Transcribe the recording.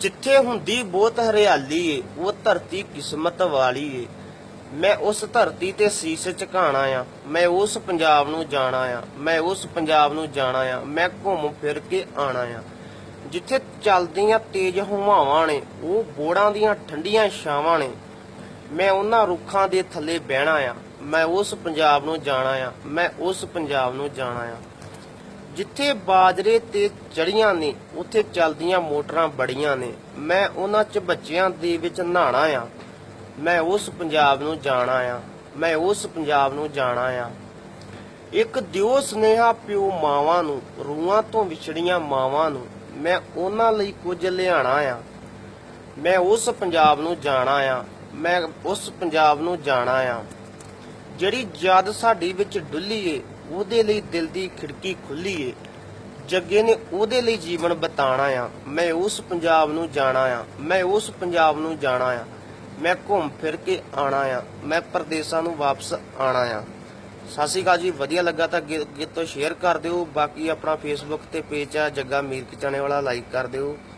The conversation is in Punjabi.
ਜਿੱਥੇ ਹੁੰਦੀ ਬਹੁਤ ਹਰਿਆਲੀ ਏ, ਉਹ ਧਰਤੀ ਕਿਸਮਤ ਵਾਲੀ ਏ। ਮੈਂ ਉਸ ਧਰਤੀ ਤੇ ਸੀਸ ਝੁਕਾਣਾ ਆ, ਮੈਂ ਉਸ ਪੰਜਾਬ ਨੂੰ ਜਾਣਾ ਆ, ਮੈਂ ਉਸ ਪੰਜਾਬ ਨੂੰ ਜਾਣਾ ਆ, ਮੈਂ ਘੁੰਮ ਫਿਰ ਕੇ ਆਣਾ ਆ। ਜਿੱਥੇ ਚੱਲਦੀਆਂ ਤੇਜ਼ ਹਵਾਵਾਂ ਨੇ, ਉਹ ਬੋੜਾਂ ਦੀਆਂ ਠੰਡੀਆਂ ਛਾਵਾਂ ਨੇ। ਮੈਂ ਉਹਨਾਂ ਰੁੱਖਾਂ ਦੇ ਥੱਲੇ ਬਹਿਣਾ ਆ, ਮੈਂ ਉਸ ਪੰਜਾਬ ਨੂੰ ਜਾਣਾ ਆ, ਮੈਂ ਉਸ ਪੰਜਾਬ ਨੂੰ ਜਾਣਾ ਆ। ਜਿੱਥੇ ਬਾਜਰੇ ਤੇ ਚੜੀਆਂ ਨੇ, ਉੱਥੇ ਚੱਲਦੀਆਂ ਮੋਟਰਾਂ ਬੜੀਆਂ ਨੇ। ਮੈਂ ਉਹਨਾਂ 'ਚ ਬੱਚਿਆਂ ਦੇ ਵਿੱਚ ਨਹਾਣਾ ਆ। ਮੈਂ ਉਸ ਪੰਜਾਬ ਨੂੰ ਜਾਣਾ ਆ। ਮੈਂ ਉਸ ਪੰਜਾਬ ਨੂੰ ਜਾਣਾ ਆ। ਇੱਕ ਦਿਓ ਸੁਨੇਹਾ ਪਿਓ ਮਾਵਾਂ ਨੂੰ, ਰੂਹਾਂ ਤੋਂ ਵਿਛੜੀਆਂ ਮਾਵਾਂ ਨੂੰ, ਮੈਂ ਉਹਨਾਂ ਲਈ ਕੁਝ ਲਿਆਣਾ ਆ। ਮੈਂ ਉਸ ਪੰਜਾਬ ਨੂੰ ਜਾਣਾ ਆ। ਮੈਂ ਉਸ ਪੰਜਾਬ ਨੂੰ ਜਾਣਾ ਆ। ਜਿਹੜੀ ਜਦ ਸਾਡੀ ਵਿੱਚ ਡੁੱਲੀ ਏ ਉਹਦੇ ਲਈ ਦਿਲ ਦੀ ਖਿੜਕੀ ਖੁੱਲੀ ਏ। ਜੱਗੇ ਨੇ ਉਹਦੇ ਲਈ ਜੀਵਨ ਬਿਤਾਣਾ ਆ। ਮੈਂ ਉਸ ਪੰਜਾਬ ਨੂੰ ਜਾਣਾ ਆ। ਮੈਂ ਉਸ ਪੰਜਾਬ ਨੂੰ ਜਾਣਾ ਆ। ਮੈਂ ਘੁੰਮ ਫਿਰ ਕੇ ਆਣਾ ਆ। ਮੈਂ ਪਰਦੇਸਾਂ ਨੂੰ ਵਾਪਸ ਆਣਾ ਆ। ਸਤਿ ਸ਼੍ਰੀ ਅਕਾਲ ਜੀ, ਵਧੀਆ ਲੱਗਾ ਤਾਂ ਅੱਗੇ ਅੱਗੇ ਤੋਂ ਸ਼ੇਅਰ ਕਰ ਦਿਓ। ਬਾਕੀ ਆਪਣਾ ਫੇਸਬੁੱਕ ਤੇ ਪੇਜ ਆ ਜੱਗਾ ਮੀਰ ਕਿਚਾਣੇ ਵਾਲਾ ਲਾਈਕ ਕਰ ਦਿਓ।